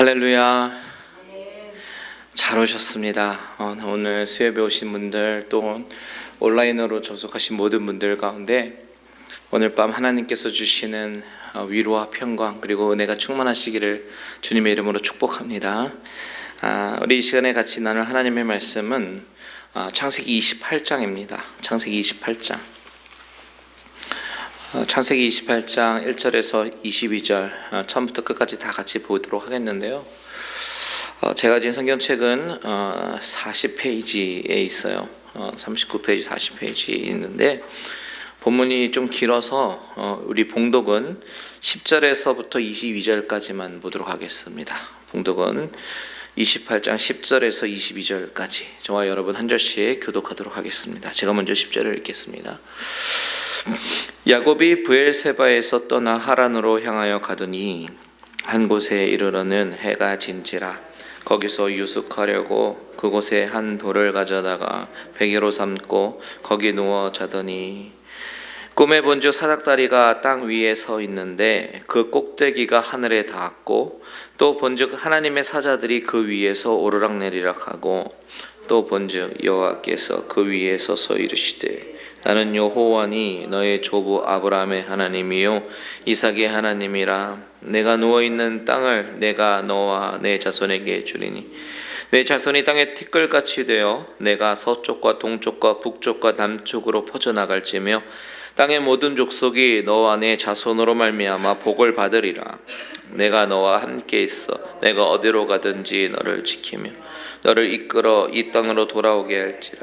할렐루야. 잘 오셨습니다. 어, 오늘 수협에 오신 분들 또 온라인으로 접속하신 모든 분들 가운데 오늘 밤 하나님께서 주시는 어, 위로와 평강 그리고 은혜가 충만하시기를 주님의 이름으로 축복합니다. 아, 우리 이 시간에 같이 나눌 하나님의 말씀은 아, 창세기 28장입니다. 창세기 28장. 어, 창세기 28장 1절에서 22절 어, 처음부터 끝까지 다 같이 보도록 하겠는데요. 어, 제가 지금 성경책은 어, 40페이지에 있어요. 어, 39페이지, 40페이지 있는데 본문이 좀 길어서 어, 우리 봉독은 10절에서부터 22절까지만 보도록 하겠습니다. 봉독은 28장 10절에서 22절까지 저와 여러분 한 절씩 교독하도록 하겠습니다. 제가 먼저 10절을 읽겠습니다. 야곱이 부엘세바에서 떠나 하란으로 향하여 가더니 한 곳에 이르러는 해가 진지라. 거기서 유숙하려고 그곳에 한 돌을 가져다가 베개로 삼고 거기 누워 자더니 꿈에 본즉 사닥다리가 땅 위에 서 있는데 그 꼭대기가 하늘에 닿았고 또 본즉 하나님의 사자들이 그 위에서 오르락내리락 하고 또 본즉 여호와께서 그 위에 서서 이르시되 나는 여호와니 너의 조부 아브라함의 하나님이요 이삭의 하나님이라. 내가 누워 있는 땅을 내가 너와 내 자손에게 주리니. 내 자손이 땅에 티끌같이 되어 내가 서쪽과 동쪽과 북쪽과 남쪽으로 퍼져 나갈지며 땅의 모든 족속이 너와 내 자손으로 말미암아 복을 받으리라. 내가 너와 함께 있어 내가 어디로 가든지 너를 지키며 너를 이끌어 이 땅으로 돌아오게 할지라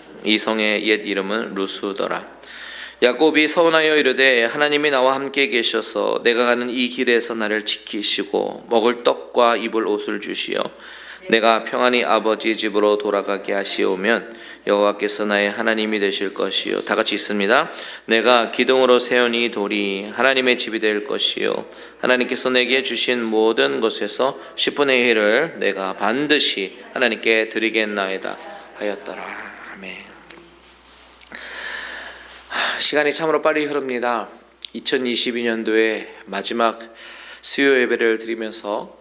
이 성의 옛 이름은 루스더라. 야곱이 서운하여 이르되 하나님이 나와 함께 계셔서 내가 가는 이 길에서 나를 지키시고 먹을 떡과 입을 옷을 주시어 내가 평안히 아버지 집으로 돌아가게 하시오면 여호와께서 나의 하나님이 되실 것이요 다 같이 있습니다. 내가 기둥으로 이 돌이 하나님의 집이 될 것이요 하나님께서 내게 주신 모든 것에서 10분의 1을 내가 반드시 하나님께 드리겠나이다 하였더라. 아멘. 시간이 참으로 빨리 흐릅니다. 2022년도의 마지막 수요 예배를 드리면서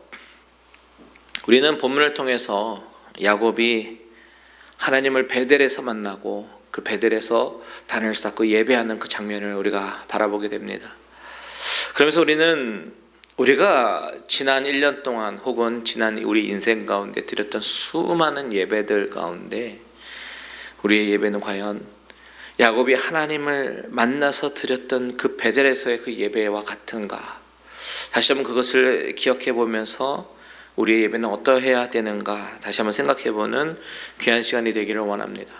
우리는 본문을 통해서 야곱이 하나님을 베델에서 만나고 그 베델에서 단을 쌓고 예배하는 그 장면을 우리가 바라보게 됩니다. 그러면서 우리는 우리가 지난 1년 동안 혹은 지난 우리 인생 가운데 드렸던 수많은 예배들 가운데 우리의 예배는 과연 야곱이 하나님을 만나서 드렸던 그 베델에서의 그 예배와 같은가? 다시 한번 그것을 기억해 보면서 우리의 예배는 어떠해야 되는가 다시 한번 생각해 보는 귀한 시간이 되기를 원합니다.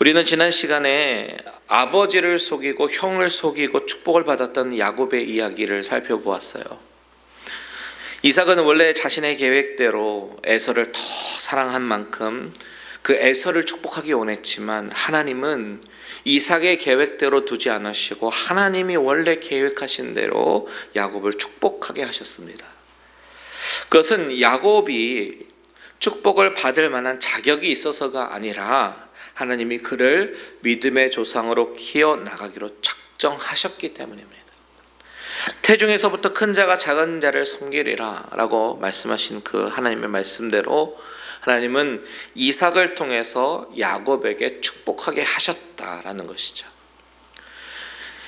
우리는 지난 시간에 아버지를 속이고 형을 속이고 축복을 받았던 야곱의 이야기를 살펴보았어요. 이삭은 원래 자신의 계획대로 에서를 더 사랑한 만큼 그 에서를 축복하기 원했지만 하나님은 이삭의 계획대로 두지 않으시고 하나님이 원래 계획하신 대로 야곱을 축복하게 하셨습니다. 그것은 야곱이 축복을 받을 만한 자격이 있어서가 아니라 하나님이 그를 믿음의 조상으로 키워 나가기로 작정하셨기 때문입니다. 태중에서부터 큰 자가 작은 자를 섬기리라라고 말씀하신 그 하나님의 말씀대로 하나님은 이삭을 통해서 야곱에게 축복하게 하셨다라는 것이죠.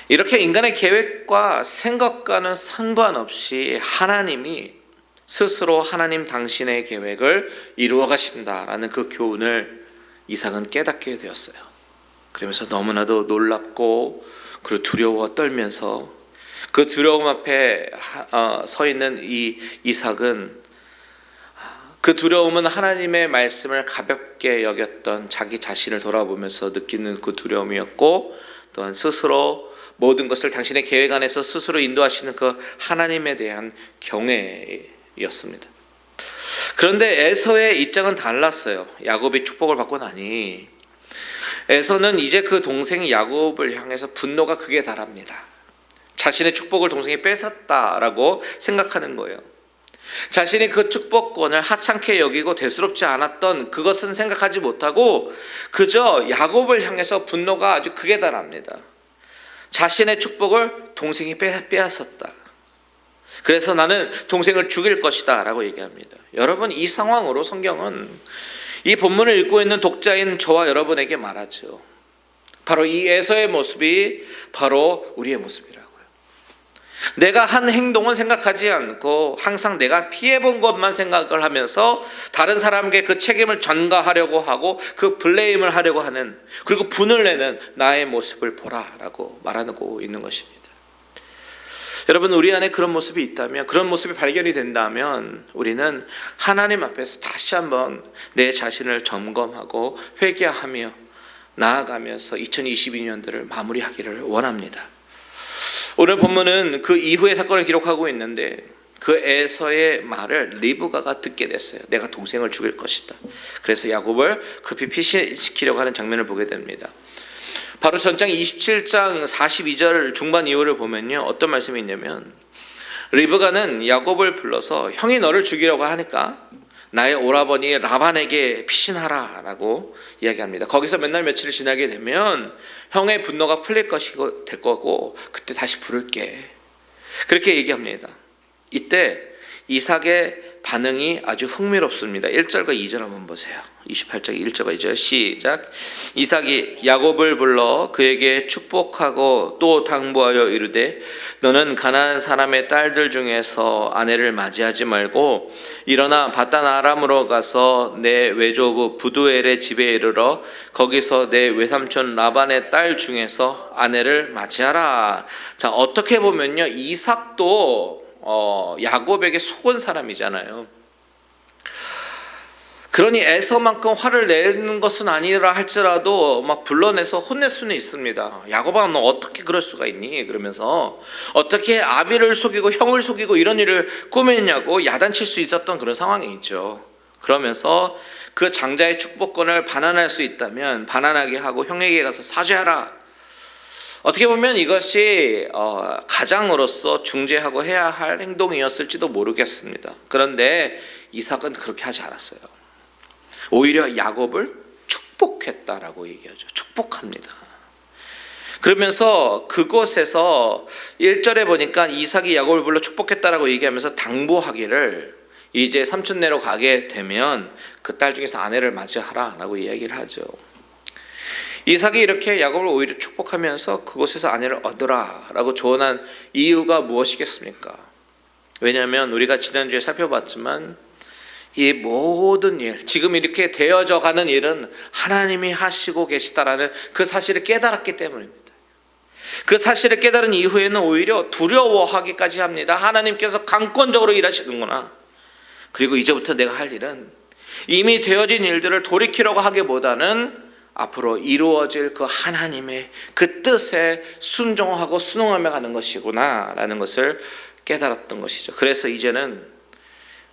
이렇게 인간의 계획과 생각과는 상관없이 하나님이 스스로 하나님 당신의 계획을 이루어 가신다라는 그 교훈을 이삭은 깨닫게 되었어요. 그러면서 너무나도 놀랍고 그리고 두려워 떨면서 그 두려움 앞에 어, 서 있는 이 이삭은 그 두려움은 하나님의 말씀을 가볍게 여겼던 자기 자신을 돌아보면서 느끼는 그 두려움이었고 또한 스스로 모든 것을 당신의 계획 안에서 스스로 인도하시는 그 하나님에 대한 경외 축복이었습니다. 그런데 에서의 입장은 달랐어요. 야곱이 축복을 받고 나니 에서는 이제 그 동생 야곱을 향해서 분노가 극에 달합니다. 자신의 축복을 동생이 뺏었다라고 생각하는 거예요. 자신이 그 축복권을 하찮게 여기고 대수롭지 않았던 그것은 생각하지 못하고 그저 야곱을 향해서 분노가 아주 극에 달합니다. 자신의 축복을 동생이 빼- 빼앗았다. 그래서 나는 동생을 죽일 것이다 라고 얘기합니다. 여러분 이 상황으로 성경은 이 본문을 읽고 있는 독자인 저와 여러분에게 말하죠. 바로 이 에서의 모습이 바로 우리의 모습이라고요. 내가 한 행동은 생각하지 않고 항상 내가 피해본 것만 생각을 하면서 다른 사람에게 그 책임을 전가하려고 하고 그 블레임을 하려고 하는 그리고 분을 내는 나의 모습을 보라라고 말하고 있는 것입니다. 여러분 우리 안에 그런 모습이 있다면 그런 모습이 발견이 된다면 우리는 하나님 앞에서 다시 한번 내 자신을 점검하고 회개하며 나아가면서 2022년도를 마무리하기를 원합니다. 오늘 본문은 그 이후의 사건을 기록하고 있는데 그 에서의 말을 리브가가 듣게 됐어요. 내가 동생을 죽일 것이다. 그래서 야곱을 급히 피신시키려고 하는 장면을 보게 됩니다. 바로 전장 27장 42절 중반 이후를 보면요. 어떤 말씀이 있냐면 리브가는 야곱을 불러서 형이 너를 죽이려고 하니까 나의 오라버니 라반에게 피신하라라고 이야기합니다. 거기서 몇날 며칠 지나게 되면 형의 분노가 풀릴 것이고 될 거고 그때 다시 부를게. 그렇게 얘기합니다. 이때 이삭의 반응이 아주 흥미롭습니다. 1절과 2절 한번 보세요. 28장 1절과 2절 시작. 이삭이 야곱을 불러 그에게 축복하고 또 당부하여 이르되 너는 가나안 사람의 딸들 중에서 아내를 맞이하지 말고 일어나 바단 아람으로 가서 내 외조부 부두엘의 집에 이르러 거기서 내 외삼촌 라반의 딸 중에서 아내를 맞이하라. 자 어떻게 보면요 이삭도 어, 야곱에게 속은 사람이잖아요. 그러니 에서만큼 화를 내는 것은 아니라 할지라도 막 불러내서 혼낼 수는 있습니다. 야곱아 너 어떻게 그럴 수가 있니? 그러면서 어떻게 아비를 속이고 형을 속이고 이런 일을 꾸몄냐고 야단칠 수 있었던 그런 상황이 있죠. 그러면서 그 장자의 축복권을 반환할 수 있다면 반환하게 하고 형에게 가서 사죄하라. 어떻게 보면 이것이 어, 가장으로서 중재하고 해야 할 행동이었을지도 모르겠습니다. 그런데 이삭은 그렇게 하지 않았어요. 오히려 야곱을 축복했다라고 얘기하죠. 축복합니다. 그러면서 그곳에서 1절에 보니까 이삭이 야곱을 불러 축복했다라고 얘기하면서 당부하기를 이제 삼촌네로 가게 되면 그 딸 중에서 아내를 맞이하라라고 이야기를 하죠. 이삭이 이렇게 야곱을 오히려 축복하면서 그곳에서 아내를 얻으라라고 조언한 이유가 무엇이겠습니까? 왜냐하면 우리가 지난주에 살펴봤지만 이 모든 일, 지금 이렇게 되어져 가는 일은 하나님이 하시고 계시다라는 그 사실을 깨달았기 때문입니다. 그 사실을 깨달은 이후에는 오히려 두려워하기까지 합니다. 하나님께서 강권적으로 일하시는구나. 그리고 이제부터 내가 할 일은 이미 되어진 일들을 돌이키려고 하기보다는 앞으로 이루어질 그 하나님의 그 뜻에 순종하고 순응하며 가는 것이구나라는 것을 깨달았던 것이죠. 그래서 이제는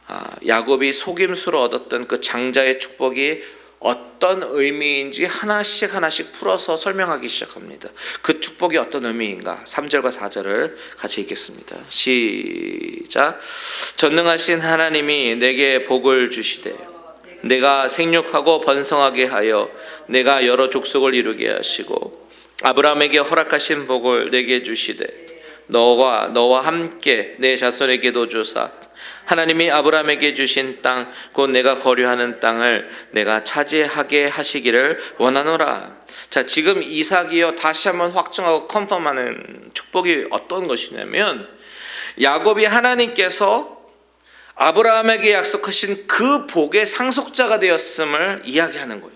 아, 야곱이 속임수로 얻었던 그 장자의 축복이 어떤 의미인지 하나씩 하나씩 풀어서 설명하기 시작합니다. 그 축복이 어떤 의미인가? 3절과 4절을 같이 읽겠습니다. 시작. 전능하신 하나님이 내게 복을 주시되 내가 생육하고 번성하게 하여 내가 여러 족속을 이루게 하시고 아브라함에게 허락하신 복을 내게 주시되 너와 너와 함께 내 자손에게도 주사 하나님이 아브라함에게 주신 땅 곧 내가 거류하는 땅을 내가 차지하게 하시기를 원하노라. 자, 지금 이삭이요 다시 한번 확정하고 컨펌하는 축복이 어떤 것이냐면 야곱이 하나님께서 아브라함에게 약속하신 그 복의 상속자가 되었음을 이야기하는 거예요.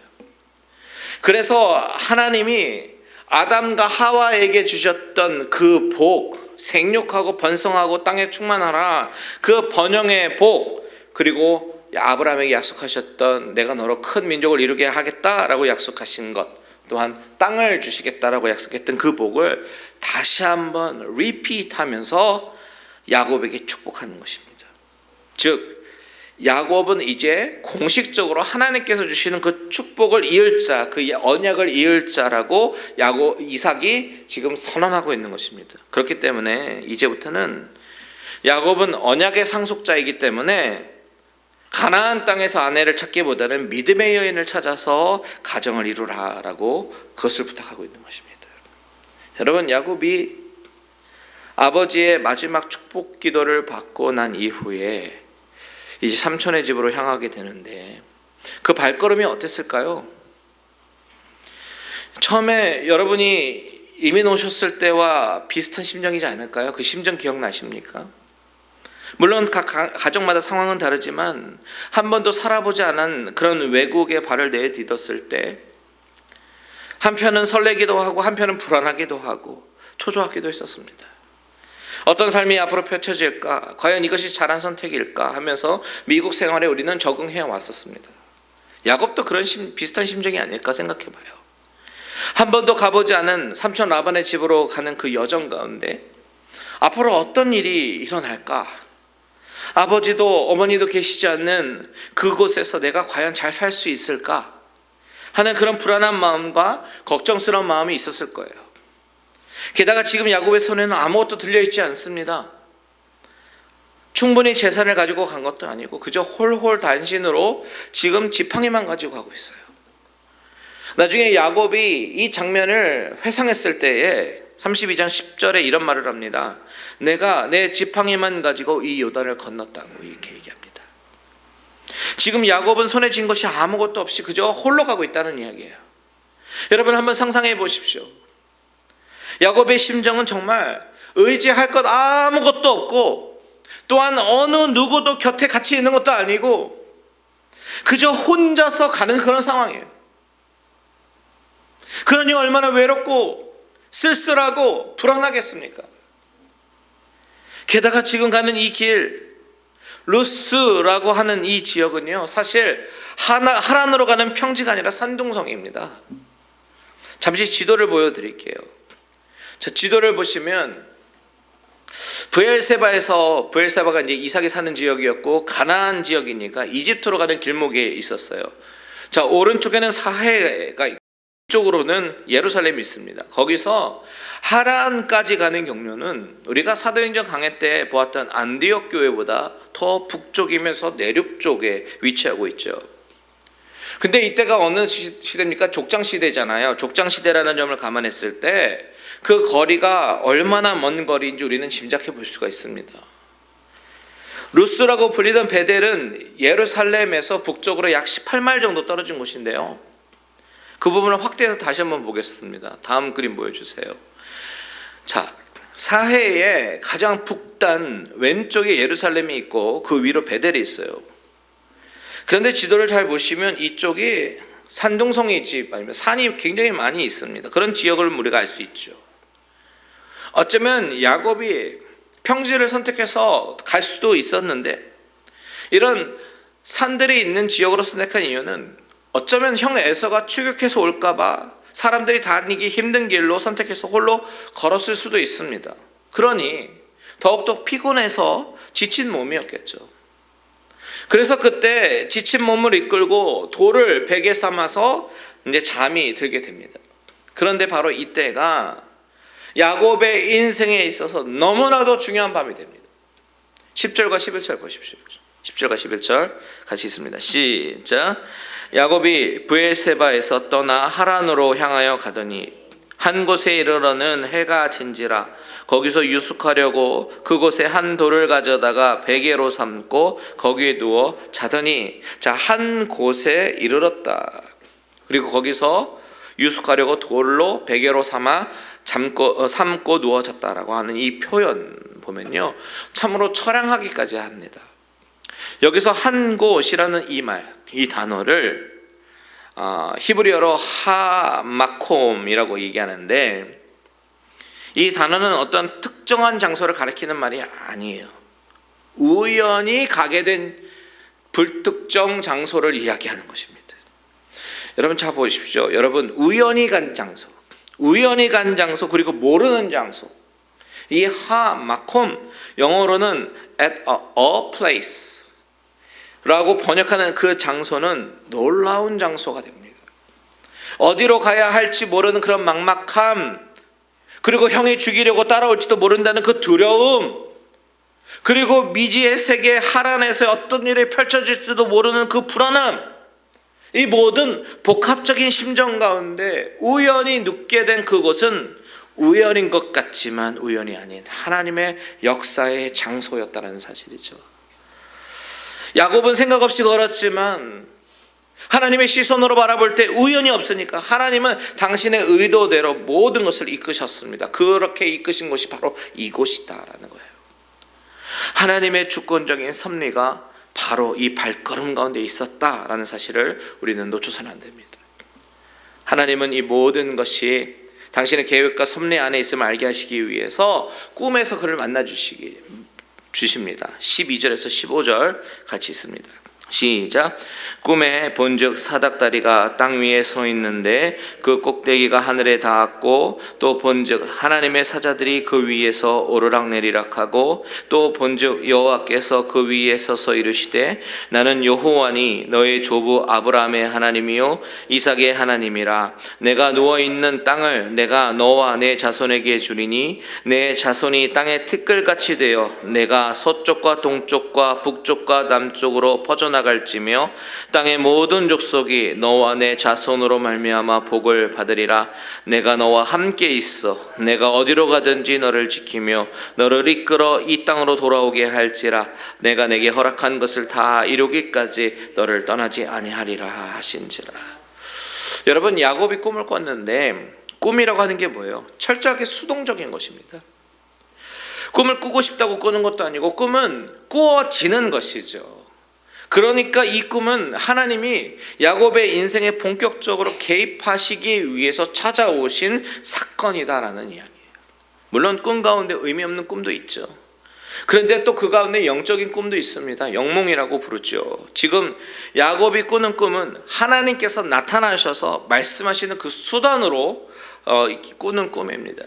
그래서 하나님이 아담과 하와에게 주셨던 그 복, 생육하고 번성하고 땅에 충만하라. 그 번영의 복 그리고 아브라함에게 약속하셨던 내가 너로 큰 민족을 이루게 하겠다라고 약속하신 것 또한 땅을 주시겠다라고 약속했던 그 복을 다시 한번 리피트하면서 야곱에게 축복하는 것입니다. 즉 야곱은 이제 공식적으로 하나님께서 주시는 그 축복을 이을 자, 그 언약을 이을 자라고 야곱 이삭이 지금 선언하고 있는 것입니다. 그렇기 때문에 이제부터는 야곱은 언약의 상속자이기 때문에 가나안 땅에서 아내를 찾기보다는 믿음의 여인을 찾아서 가정을 이루라라고 그것을 부탁하고 있는 것입니다. 여러분 야곱이 아버지의 마지막 축복 기도를 받고 난 이후에 이제 삼촌의 집으로 향하게 되는데 그 발걸음이 어땠을까요? 처음에 여러분이 이민 오셨을 때와 비슷한 심정이지 않을까요? 그 심정 기억나십니까? 물론 각 가- 가정마다 상황은 다르지만 한 번도 살아보지 않은 그런 외국에 발을 내디뎠을 때 한편은 설레기도 하고 한편은 불안하기도 하고 초조하기도 했었습니다. 어떤 삶이 앞으로 펼쳐질까? 과연 이것이 잘한 선택일까? 하면서 미국 생활에 우리는 적응해 왔었습니다. 야곱도 그런 심- 비슷한 심정이 아닐까 생각해 봐요. 한 번도 가보지 않은 삼촌 라반의 집으로 가는 그 여정 가운데 앞으로 어떤 일이 일어날까? 아버지도 어머니도 계시지 않는 그곳에서 내가 과연 잘 살 수 있을까? 하는 그런 불안한 마음과 걱정스러운 마음이 있었을 거예요. 게다가 지금 야곱의 손에는 아무것도 들려있지 않습니다. 충분히 재산을 가지고 간 것도 아니고 그저 홀홀 단신으로 지금 지팡이만 가지고 가고 있어요. 나중에 야곱이 이 장면을 회상했을 때에 32장 10절에 이런 말을 합니다. 내가 내 지팡이만 가지고 이 요단을 건넜다고 이렇게 얘기합니다. 지금 야곱은 손에 쥔 것이 아무것도 없이 그저 홀로 가고 있다는 이야기예요. 여러분 한번 상상해 보십시오. 야곱의 심정은 정말 의지할 것 아무것도 없고 또한 어느 누구도 곁에 같이 있는 것도 아니고 그저 혼자서 가는 그런 상황이에요. 그러니 얼마나 외롭고 쓸쓸하고 불안하겠습니까? 게다가 지금 가는 이 길, 루스라고 하는 이 지역은요, 사실 하나, 하란으로 가는 평지가 아니라 산둥성입니다. 잠시 지도를 보여드릴게요. 자, 지도를 보시면 브엘세바에서 브엘세바가 이제 이삭이 사는 지역이었고 가나안 지역이니까 이집트로 가는 길목에 있었어요. 자, 오른쪽에는 사해가 쪽으로는 예루살렘이 있습니다. 거기서 하란까지 가는 경로는 우리가 사도행전 강해 때 보았던 안디옥 교회보다 더 북쪽이면서 내륙 쪽에 위치하고 있죠. 근데 이때가 어느 시- 시대입니까? 족장 시대잖아요. 족장 시대라는 점을 감안했을 때 그 거리가 얼마나 먼 거리인지 우리는 짐작해 볼 수가 있습니다. 루스라고 불리던 베델은 예루살렘에서 북쪽으로 약 18마일 정도 떨어진 곳인데요. 그 부분을 확대해서 다시 한번 보겠습니다. 다음 그림 보여주세요. 자, 사해의 가장 북단 왼쪽에 예루살렘이 있고 그 위로 베델이 있어요. 그런데 지도를 잘 보시면 이쪽이 산둥성이 집 아니면 산이 굉장히 많이 있습니다. 그런 지역을 우리가 알 수 있죠. 어쩌면 야곱이 평지를 선택해서 갈 수도 있었는데 이런 산들이 있는 지역으로 선택한 이유는 어쩌면 형 에서가 추격해서 올까봐 사람들이 다니기 힘든 길로 선택해서 홀로 걸었을 수도 있습니다. 그러니 더욱더 피곤해서 지친 몸이었겠죠. 그래서 그때 지친 몸을 이끌고 돌을 베개 삼아서 이제 잠이 들게 됩니다. 그런데 바로 이때가 야곱의 인생에 있어서 너무나도 중요한 밤이 됩니다. 10절과 11절 보십시오. 10절과 11절 같이 있습니다. 시작. 야곱이 브엘세바에서 떠나 하란으로 향하여 가더니 한 곳에 이르러는 해가 진지라 거기서 유숙하려고 그곳에 한 돌을 가져다가 베개로 삼고 거기에 누워 자더니 자 한 곳에 이르렀다. 그리고 거기서 유숙하려고 돌로 베개로 삼아 잠고 어, 삼고 누워졌다라고 하는 이 표현 보면요 참으로 처량하기까지 합니다. 여기서 한 곳이라는 이 말, 이 단어를 어, 히브리어로 하마콤이라고 얘기하는데 이 단어는 어떤 특정한 장소를 가리키는 말이 아니에요. 우연히 가게 된 불특정 장소를 이야기하는 것입니다. 여러분 잘 보십시오. 여러분 우연히 간 장소, 우연히 간 장소 그리고 모르는 장소. 이 하 마콤 영어로는 at a, a place 라고 번역하는 그 장소는 놀라운 장소가 됩니다. 어디로 가야 할지 모르는 그런 막막함, 그리고 형이 죽이려고 따라올지도 모른다는 그 두려움, 그리고 미지의 세계 하란에서 어떤 일이 펼쳐질지도 모르는 그 불안함, 이 모든 복합적인 심정 가운데 우연히 눕게 된 그곳은 우연인 것 같지만 우연이 아닌 하나님의 역사의 장소였다는 사실이죠. 야곱은 생각 없이 걸었지만 하나님의 시선으로 바라볼 때 우연이 없으니까 하나님은 당신의 의도대로 모든 것을 이끄셨습니다. 그렇게 이끄신 곳이 바로 이곳이다라는 거예요. 하나님의 주권적인 섭리가 바로 이 발걸음 가운데 있었다라는 사실을 우리는 놓쳐서는 안 됩니다. 하나님은 이 모든 것이 당신의 계획과 섭리 안에 있음을 알게 하시기 위해서 꿈에서 그를 만나 주시기 주십니다. 12절에서 15절 같이 있습니다. 시작. 꿈에 본즉 사닥다리가 땅 위에 서 있는데 그 꼭대기가 하늘에 닿았고 또 본즉 하나님의 사자들이 그 위에서 오르락 내리락하고 또 본즉 여호와께서 그 위에 서서 이르시되 나는 여호와니 너의 조부 아브라함의 하나님이요 이삭의 하나님이라 내가 누워 있는 땅을 내가 너와 내 자손에게 주리니 내 자손이 땅의 티끌같이 되어 내가 서쪽과 동쪽과 북쪽과 남쪽으로 퍼져나 나갈지며 땅의 모든 족속이 너와 내 자손으로 말미암아 복을 받으리라 내가 너와 함께 있어 내가 어디로 가든지 너를 지키며 너를 이끌어 이 땅으로 돌아오게 할지라 내가 내게 허락한 것을 다 이루기까지 너를 떠나지 아니하리라 하신지라 여러분 야곱이 꿈을 꿨는데 꿈이라고 하는 게 뭐예요? 철저하게 수동적인 것입니다. 꿈을 꾸고 싶다고 꾸는 것도 아니고 꿈은 꾸어지는 것이죠. 그러니까 이 꿈은 하나님이 야곱의 인생에 본격적으로 개입하시기 위해서 찾아오신 사건이다라는 이야기예요. 물론 꿈 가운데 의미 없는 꿈도 있죠. 그런데 또 그 가운데 영적인 꿈도 있습니다. 영몽이라고 부르죠. 지금 야곱이 꾸는 꿈은 하나님께서 나타나셔서 말씀하시는 그 수단으로 어, 꾸는 꿈입니다.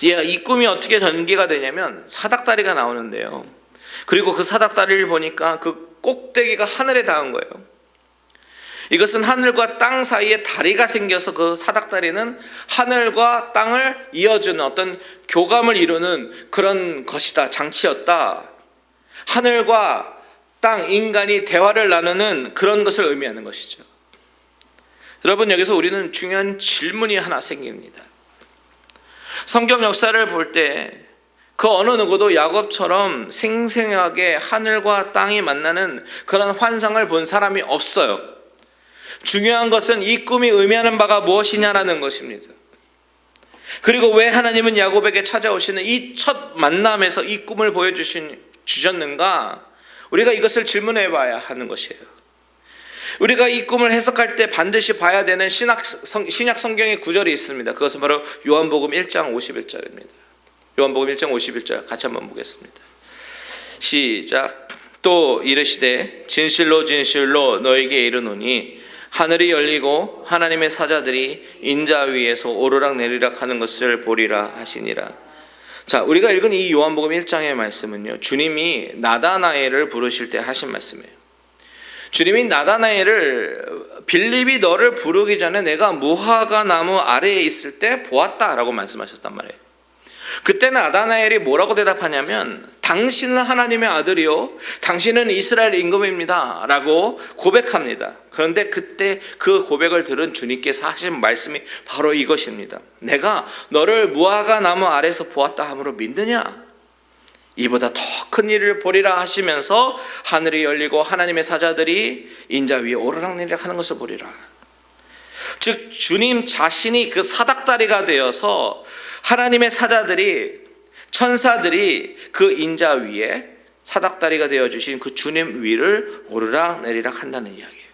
이 꿈이 어떻게 전개가 되냐면 사닥다리가 나오는데요. 그리고 그 사닥다리를 보니까 그 꼭대기가 하늘에 닿은 거예요. 이것은 하늘과 땅 사이에 다리가 생겨서 그 사닥다리는 하늘과 땅을 이어주는 어떤 교감을 이루는 그런 것이다, 장치였다. 하늘과 땅, 인간이 대화를 나누는 그런 것을 의미하는 것이죠. 여러분, 여기서 우리는 중요한 질문이 하나 생깁니다. 성경 역사를 볼 때 그 어느 누구도 야곱처럼 생생하게 하늘과 땅이 만나는 그런 환상을 본 사람이 없어요. 중요한 것은 이 꿈이 의미하는 바가 무엇이냐라는 것입니다. 그리고 왜 하나님은 야곱에게 찾아오시는 이 첫 만남에서 이 꿈을 보여주신 주셨는가? 우리가 이것을 질문해 봐야 하는 것이에요. 우리가 이 꿈을 해석할 때 반드시 봐야 되는 신약, 성경의 구절이 있습니다. 그것은 바로 요한복음 1장 51절입니다. 요한복음 1장 51절 같이 한번 보겠습니다. 시작. 또 이르시되 진실로 진실로 너에게 이르노니 하늘이 열리고 하나님의 사자들이 인자 위에서 오르락 내리락 하는 것을 보리라 하시니라. 자, 우리가 읽은 이 요한복음 1장의 말씀은요. 주님이 나다나엘을 부르실 때 하신 말씀이에요. 주님이 나다나엘을 빌립이 너를 부르기 전에 내가 무화과 나무 아래에 있을 때 보았다라고 말씀하셨단 말이에요. 그때는 아다나엘이 뭐라고 대답하냐면 당신은 하나님의 아들이요. 당신은 이스라엘 임금입니다. 라고 고백합니다. 그런데 그때 그 고백을 들은 주님께서 하신 말씀이 바로 이것입니다 내가 너를 무화과 나무 아래서 보았다 함으로 믿느냐? 이보다 더 큰 일을 보리라 하시면서 하늘이 열리고 하나님의 사자들이 인자 위에 오르락내리락 하는 것을 보리라. 즉 주님 자신이 그 사닥다리가 되어서 하나님의 사자들이 천사들이 그 인자 위에 사닥다리가 되어 주신 그 주님 위를 오르락 내리락 한다는 이야기예요.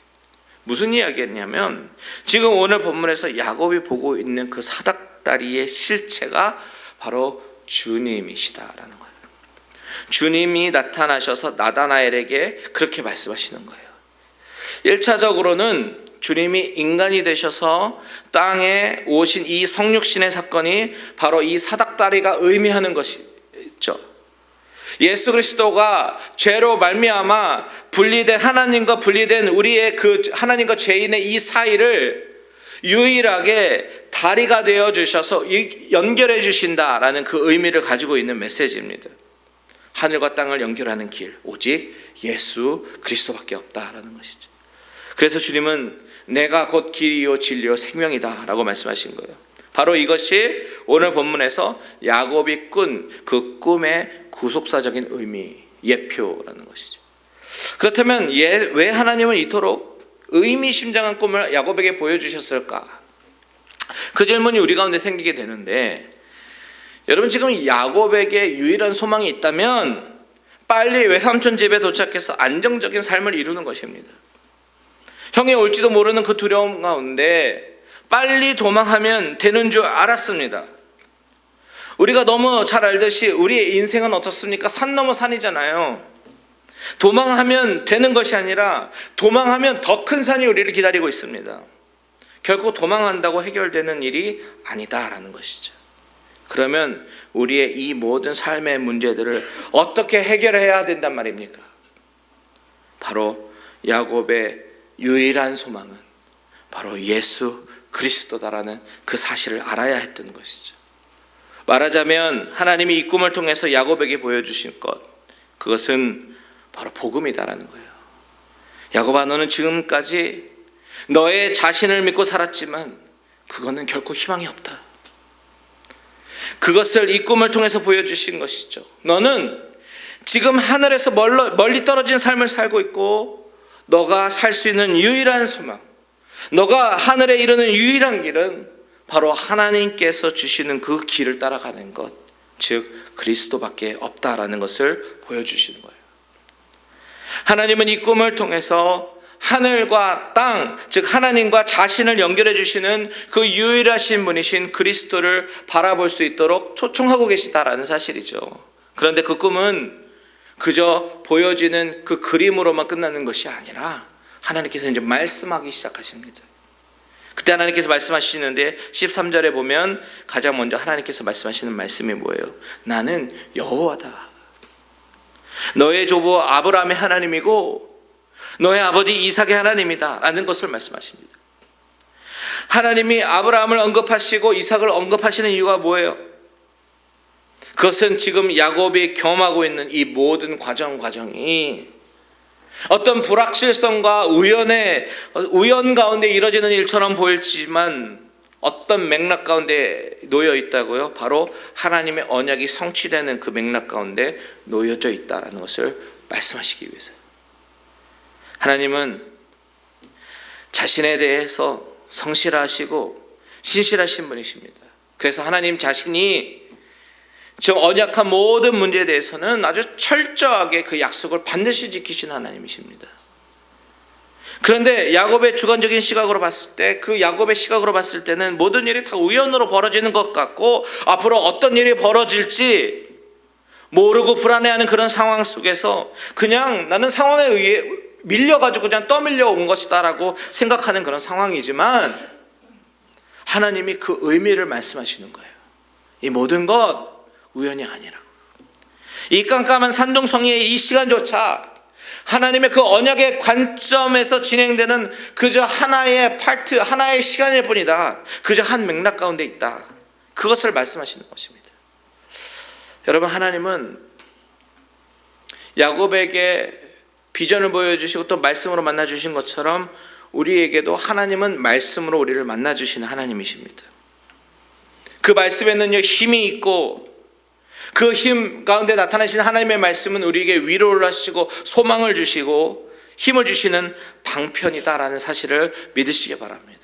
무슨 이야기였냐면 지금 오늘 본문에서 야곱이 보고 있는 그 사닥다리의 실체가 바로 주님이시다라는 거예요. 주님이 나타나셔서 나다나엘에게 그렇게 말씀하시는 거예요. 1차적으로는 주님이 인간이 되셔서 땅에 오신 이 성육신의 사건이 바로 이 사닥다리가 의미하는 것이죠. 예수 그리스도가 죄로 말미암아 분리된 하나님과 분리된 우리의 그 하나님과 죄인의 이 사이를 유일하게 다리가 되어 주셔서 이- 연결해 주신다라는 그 의미를 가지고 있는 메시지입니다. 하늘과 땅을 연결하는 길 오직 예수 그리스도밖에 없다라는 것이죠. 그래서 주님은 내가 곧 길이요 진리요 생명이다라고 말씀하신 거예요. 바로 이것이 오늘 본문에서 야곱이 꾼 그 꿈의 구속사적인 의미, 예표라는 것이죠. 그렇다면 예, 왜 하나님은 이토록 의미심장한 꿈을 야곱에게 보여주셨을까? 그 질문이 우리 가운데 생기게 되는데 여러분 지금 야곱에게 유일한 소망이 있다면 빨리 외삼촌 집에 도착해서 안정적인 삶을 이루는 것입니다. 형이 올지도 모르는 그 두려움 가운데 빨리 도망하면 되는 줄 알았습니다. 우리가 너무 잘 알듯이 우리의 인생은 어떻습니까? 산 넘어 산이잖아요. 도망하면 되는 것이 아니라 도망하면 더 큰 산이 우리를 기다리고 있습니다. 결코 도망한다고 해결되는 일이 아니다라는 것이죠. 그러면 우리의 이 모든 삶의 문제들을 어떻게 해결해야 된단 말입니까? 바로 야곱의 유일한 소망은 바로 예수 그리스도다라는 그 사실을 알아야 했던 것이죠. 말하자면 하나님이 이 꿈을 통해서 야곱에게 보여주신 것 그것은 바로 복음이다라는 거예요. 야곱아 너는 지금까지 너의 자신을 믿고 살았지만 그거는 결코 희망이 없다. 그것을 이 꿈을 통해서 보여주신 것이죠. 너는 지금 하늘에서 멀리 떨어진 삶을 살고 있고 너가 살 수 있는 유일한 소망, 너가 하늘에 이르는 유일한 길은 바로 하나님께서 주시는 그 길을 따라가는 것, 즉 그리스도밖에 없다라는 것을 보여주시는 거예요. 하나님은 이 꿈을 통해서 하늘과 땅, 즉 하나님과 자신을 연결해 주시는 그 유일하신 분이신 그리스도를 바라볼 수 있도록 초청하고 계시다라는 사실이죠. 그런데 그 꿈은 그저 보여지는 그 그림으로만 끝나는 것이 아니라 하나님께서 이제 말씀하기 시작하십니다. 그때 하나님께서 말씀하시는데 13절에 보면 가장 먼저 하나님께서 말씀하시는 말씀이 뭐예요? 나는 여호와다. 너의 조부 아브라함의 하나님이고 너의 아버지 이삭의 하나님이다 라는 것을 말씀하십니다. 하나님이 아브라함을 언급하시고 이삭을 언급하시는 이유가 뭐예요? 그것은 지금 야곱이 경험하고 있는 이 모든 과정 과정이 어떤 불확실성과 우연의 우연 가운데 이뤄지는 일처럼 보일지만 어떤 맥락 가운데 놓여 있다고요? 바로 하나님의 언약이 성취되는 그 맥락 가운데 놓여져 있다라는 것을 말씀하시기 위해서. 하나님은 자신에 대해서 성실하시고 신실하신 분이십니다. 그래서 하나님 자신이 저 언약한 모든 문제에 대해서는 아주 철저하게 그 약속을 반드시 지키신 하나님이십니다. 그런데 야곱의 주관적인 시각으로 봤을 때 그 야곱의 시각으로 봤을 때는 모든 일이 다 우연으로 벌어지는 것 같고 앞으로 어떤 일이 벌어질지 모르고 불안해하는 그런 상황 속에서 그냥 나는 상황에 의해 밀려가지고 그냥 떠밀려 온 것이다라고 생각하는 그런 상황이지만 하나님이 그 의미를 말씀하시는 거예요. 이 모든 것 우연이 아니라고. 이 깜깜한 산동성의 이 시간조차 하나님의 그 언약의 관점에서 진행되는 그저 하나의 파트, 하나의 시간일 뿐이다. 그저 한 맥락 가운데 있다. 그것을 말씀하시는 것입니다. 여러분, 하나님은 야곱에게 비전을 보여주시고 또 말씀으로 만나주신 것처럼 우리에게도 하나님은 말씀으로 우리를 만나주시는 하나님이십니다. 그 말씀에는요, 힘이 있고 그 힘 가운데 나타나신 하나님의 말씀은 우리에게 위로를 하시고 소망을 주시고 힘을 주시는 방편이다라는 사실을 믿으시기 바랍니다.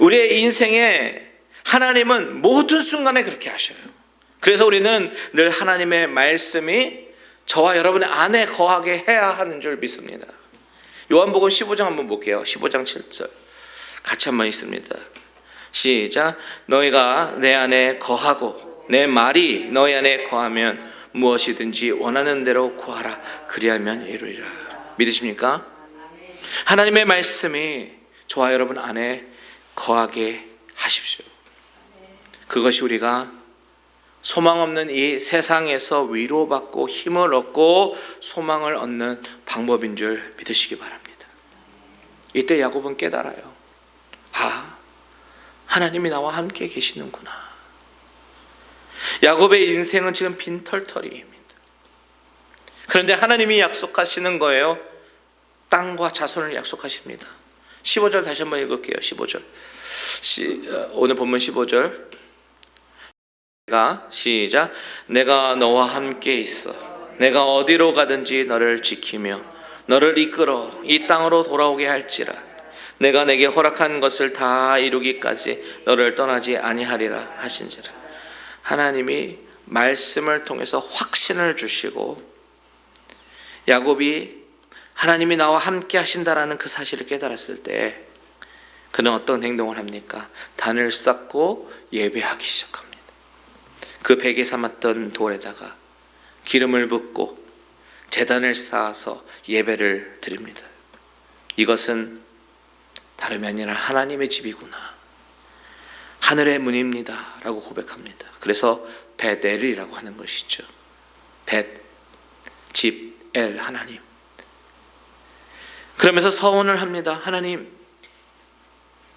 우리의 인생에 하나님은 모든 순간에 그렇게 하셔요. 그래서 우리는 늘 하나님의 말씀이 저와 여러분의 안에 거하게 해야 하는 줄 믿습니다. 요한복음 15장 한번 볼게요. 15장 7절. 같이 한번 있습니다. 시작. 너희가 내 안에 거하고 내 말이 너희 안에 거하면 무엇이든지 원하는 대로 구하라. 그리하면 이루리라. 믿으십니까? 하나님의 말씀이 저와 여러분 안에 거하게 하십시오. 그것이 우리가 소망 없는 이 세상에서 위로받고 힘을 얻고 소망을 얻는 방법인 줄 믿으시기 바랍니다. 이때 야곱은 깨달아요. 아, 하나님이 나와 함께 계시는구나. 야곱의 인생은 지금 빈털터리입니다. 그런데 하나님이 약속하시는 거예요. 땅과 자손을 약속하십니다. 15절 다시 한번 읽을게요. 15절. 시, 어, 오늘 본문 15절. 내가 시작. 내가 너와 함께 있어. 내가 어디로 가든지 너를 지키며 너를 이끌어 이 땅으로 돌아오게 할지라. 내가 내게 허락한 것을 다 이루기까지 너를 떠나지 아니하리라 하신지라. 하나님이 말씀을 통해서 확신을 주시고 야곱이 하나님이 나와 함께 하신다라는 그 사실을 깨달았을 때 그는 어떤 행동을 합니까? 단을 쌓고 예배하기 시작합니다. 그 베개 삼았던 돌에다가 기름을 붓고 재단을 쌓아서 예배를 드립니다. 이것은 다름이 아니라 하나님의 집이구나. 하늘의 문입니다. 라고 고백합니다. 그래서 베델이라고 하는 것이죠. 벳, 집, 엘, 하나님. 그러면서 서원을 합니다. 하나님,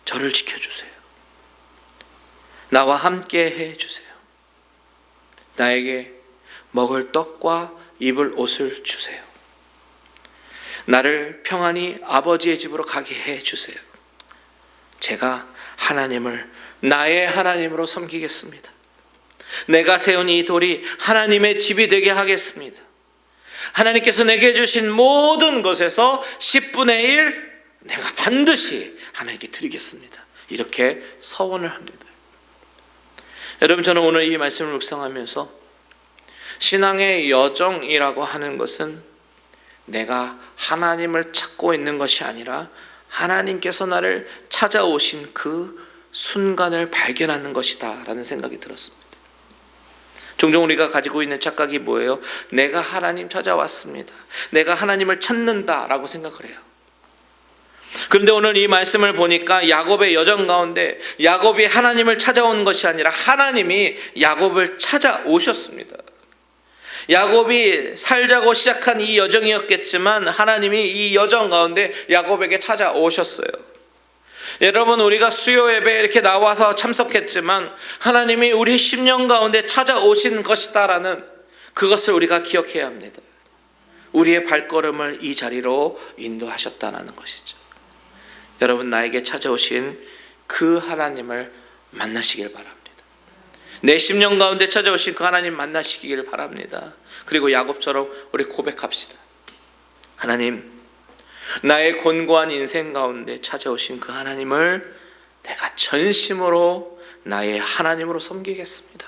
저를 지켜주세요. 나와 함께 해주세요. 나에게 먹을 떡과 입을 옷을 주세요. 나를 평안히 아버지의 집으로 가게 해주세요. 제가 하나님을 나의 하나님으로 섬기겠습니다. 내가 세운 이 돌이 하나님의 집이 되게 하겠습니다. 하나님께서 내게 주신 모든 것에서 10분의 1 내가 반드시 하나님께 드리겠습니다. 이렇게 서원을 합니다. 여러분 저는 오늘 이 말씀을 묵상하면서 신앙의 여정이라고 하는 것은 내가 하나님을 찾고 있는 것이 아니라 하나님께서 나를 찾아오신 그 순간을 발견하는 것이다 라는 생각이 들었습니다. 종종 우리가 가지고 있는 착각이 뭐예요? 내가 하나님 찾아왔습니다. 내가 하나님을 찾는다 라고 생각을 해요. 그런데 오늘 이 말씀을 보니까 야곱의 여정 가운데 야곱이 하나님을 찾아온 것이 아니라 하나님이 야곱을 찾아오셨습니다. 야곱이 살자고 시작한 이 여정이었겠지만 하나님이 이 여정 가운데 야곱에게 찾아오셨어요. 여러분 우리가 수요 예배 이렇게 나와서 참석했지만 하나님이 우리 10년 가운데 찾아오신 것이다라는 그것을 우리가 기억해야 합니다. 우리의 발걸음을 이 자리로 인도하셨다는 것이죠. 여러분 나에게 찾아오신 그 하나님을 만나시길 바랍니다. 내 10년 가운데 찾아오신 그 하나님 만나시기를 바랍니다. 그리고 야곱처럼 우리 고백합시다. 하나님, 나의 곤고한 인생 가운데 찾아오신 그 하나님을 내가 전심으로 나의 하나님으로 섬기겠습니다.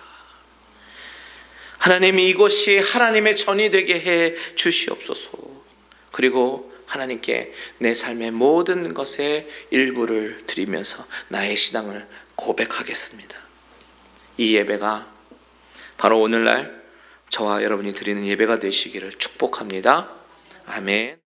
하나님 이것이 하나님의 전이 되게 해 주시옵소서. 그리고 하나님께 내 삶의 모든 것의 일부를 드리면서 나의 신앙을 고백하겠습니다. 이 예배가 바로 오늘날 저와 여러분이 드리는 예배가 되시기를 축복합니다. 아멘.